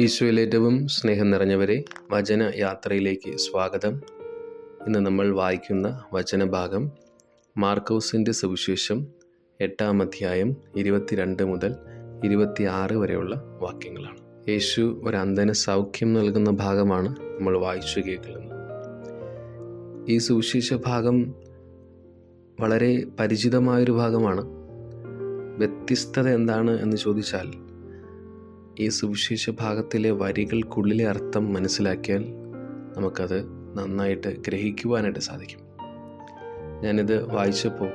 ഈശോയിൽ ഏറ്റവും സ്നേഹം നിറഞ്ഞവരെ വചന യാത്രയിലേക്ക് സ്വാഗതം. ഇന്ന് നമ്മൾ വായിക്കുന്ന വചനഭാഗം മാർക്കോസിന്റെ സുവിശേഷം എട്ടാം അധ്യായം ഇരുപത്തിരണ്ട് മുതൽ ഇരുപത്തിയാറ് വരെയുള്ള വാക്യങ്ങളാണ്. യേശു ഒരു അന്ധന് സൗഖ്യം നൽകുന്ന ഭാഗമാണ് നമ്മൾ വായിച്ചു കേൾക്കുന്നത്. ഈ സുവിശേഷ ഭാഗം വളരെ പരിചിതമായൊരു ഭാഗമാണ്. വ്യത്യസ്തത എന്താണ് എന്ന് ചോദിച്ചാൽ ഈ സുവിശേഷ ഭാഗത്തിലെ വരികൾക്കുള്ളിലെ അർത്ഥം മനസ്സിലാക്കിയാൽ നമുക്കത് നന്നായിട്ട് ഗ്രഹിക്കുവാനായിട്ട് സാധിക്കും. ഞാനിത് വായിച്ചപ്പോൾ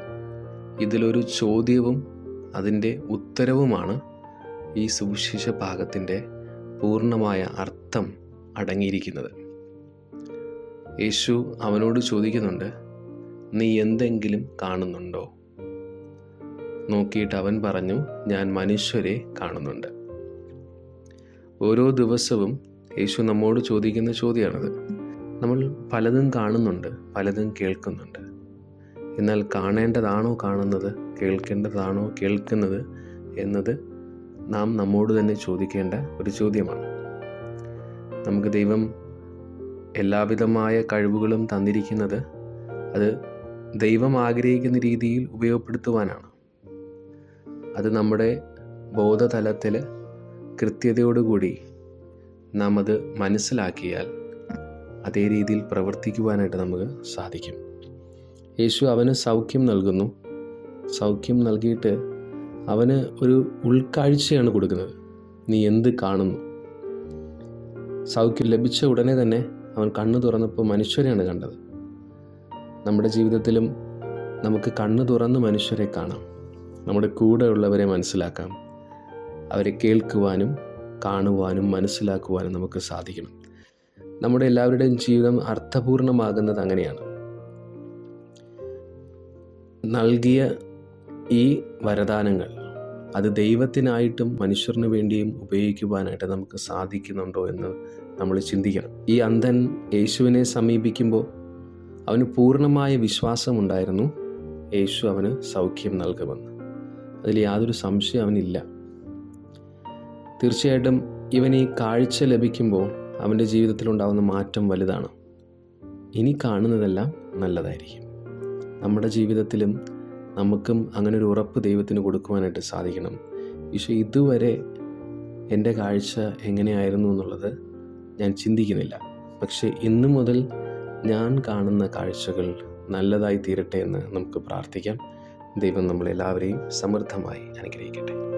ഇതിലൊരു ചോദ്യവും അതിന്റെ ഉത്തരവുമാണ് ഈ സുവിശേഷ ഭാഗത്തിന്റെ പൂർണമായ അർത്ഥം അടങ്ങിയിരിക്കുന്നത്. യേശു അവനോട് ചോദിക്കുന്നുണ്ട് നീ എന്തെങ്കിലും കാണുന്നുണ്ടോ? നോക്കിയിട്ട് അവൻ പറഞ്ഞു ഞാൻ മനുഷ്യരെ കാണുന്നുണ്ട്. ഓരോ ദിവസവും യേശു നമ്മോട് ചോദിക്കുന്ന ചോദ്യമാണത്. നമ്മൾ പലതും കാണുന്നുണ്ട് പലതും കേൾക്കുന്നുണ്ട്. എന്നാൽ കാണേണ്ടതാണോ കാണുന്നത് കേൾക്കേണ്ടതാണോ കേൾക്കുന്നത് എന്നത് നാം നമ്മോട് തന്നെ ചോദിക്കേണ്ട ഒരു ചോദ്യമാണ്. നമുക്ക് ദൈവം എല്ലാവിധമായ കഴിവുകളും തന്നിരിക്കുന്നത് അത് ദൈവം ആഗ്രഹിക്കുന്ന രീതിയിൽ ഉപയോഗപ്പെടുത്തുവാനാണ്. അത് നമ്മുടെ ബോധതലത്തിൽ കൃത്യതയോടുകൂടി നാം അത് മനസ്സിലാക്കിയാൽ അതേ രീതിയിൽ പ്രവർത്തിക്കുവാനായിട്ട് നമുക്ക് സാധിക്കും. യേശു അവന് സൗഖ്യം നൽകുന്നു. സൗഖ്യം നൽകിയിട്ട് അവന് ഒരു ഉൾക്കാഴ്ചയാണ് കൊടുക്കുന്നത്. നീ എന്ത് കാണുന്നു? സൗഖ്യം ലഭിച്ച ഉടനെ തന്നെ അവൻ കണ്ണു തുറന്നപ്പോൾ മനുഷ്യരെയാണ് കണ്ടത്. നമ്മുടെ ജീവിതത്തിലും നമുക്ക് കണ്ണു തുറന്ന് മനുഷ്യരെ കാണാം. നമ്മുടെ കൂടെയുള്ളവരെ മനസ്സിലാക്കാം. അവരെ കേൾക്കുവാനും കാണുവാനും മനസ്സിലാക്കുവാനും നമുക്ക് സാധിക്കണം. നമ്മുടെ എല്ലാവരുടെയും ജീവിതം അർത്ഥപൂർണമാകുന്നത് അങ്ങനെയാണ്. നൽകിയ ഈ വരദാനങ്ങൾ അത് ദൈവത്തിനായിട്ടും മനുഷ്യർന് വേണ്ടിയും ഉപയോഗിക്കുവാനായിട്ട് നമുക്ക് സാധിക്കുന്നുണ്ടോ എന്ന് നമ്മൾ ചിന്തിക്കണം. ഈ അന്ധൻ യേശുവിനെ സമീപിക്കുമ്പോൾ അവന് പൂർണമായ വിശ്വാസമുണ്ടായിരുന്നു. യേശു അവന് സൗഖ്യം നൽകുമെന്ന്. അതിൽ യാതൊരു സംശയം അവനില്ല. തീർച്ചയായിട്ടും ഇവൻ ഈ കാഴ്ച ലഭിക്കുമ്പോൾ അവന്റെ ജീവിതത്തിലുണ്ടാകുന്ന മാറ്റം വലുതാണ്. ഇനി കാണുന്നതെല്ലാം നല്ലതായിരിക്കും. നമ്മുടെ ജീവിതത്തിലും നമുക്കും അങ്ങനെ ഒരു ഉറപ്പ് ദൈവത്തിന് കൊടുക്കുവാനായിട്ട് സാധിക്കണം. പക്ഷേ ഇതുവരെ എന്റെ കാഴ്ച എങ്ങനെയായിരുന്നു എന്നുള്ളത് ഞാൻ ചിന്തിക്കുന്നില്ല. പക്ഷേ ഇന്നു മുതൽ ഞാൻ കാണുന്ന കാഴ്ചകൾ നല്ലതായി തീരട്ടെ എന്ന് നമുക്ക് പ്രാർത്ഥിക്കാം. ദൈവം നമ്മളെല്ലാവരെയും സമൃദ്ധമായി അനുഗ്രഹിക്കട്ടെ.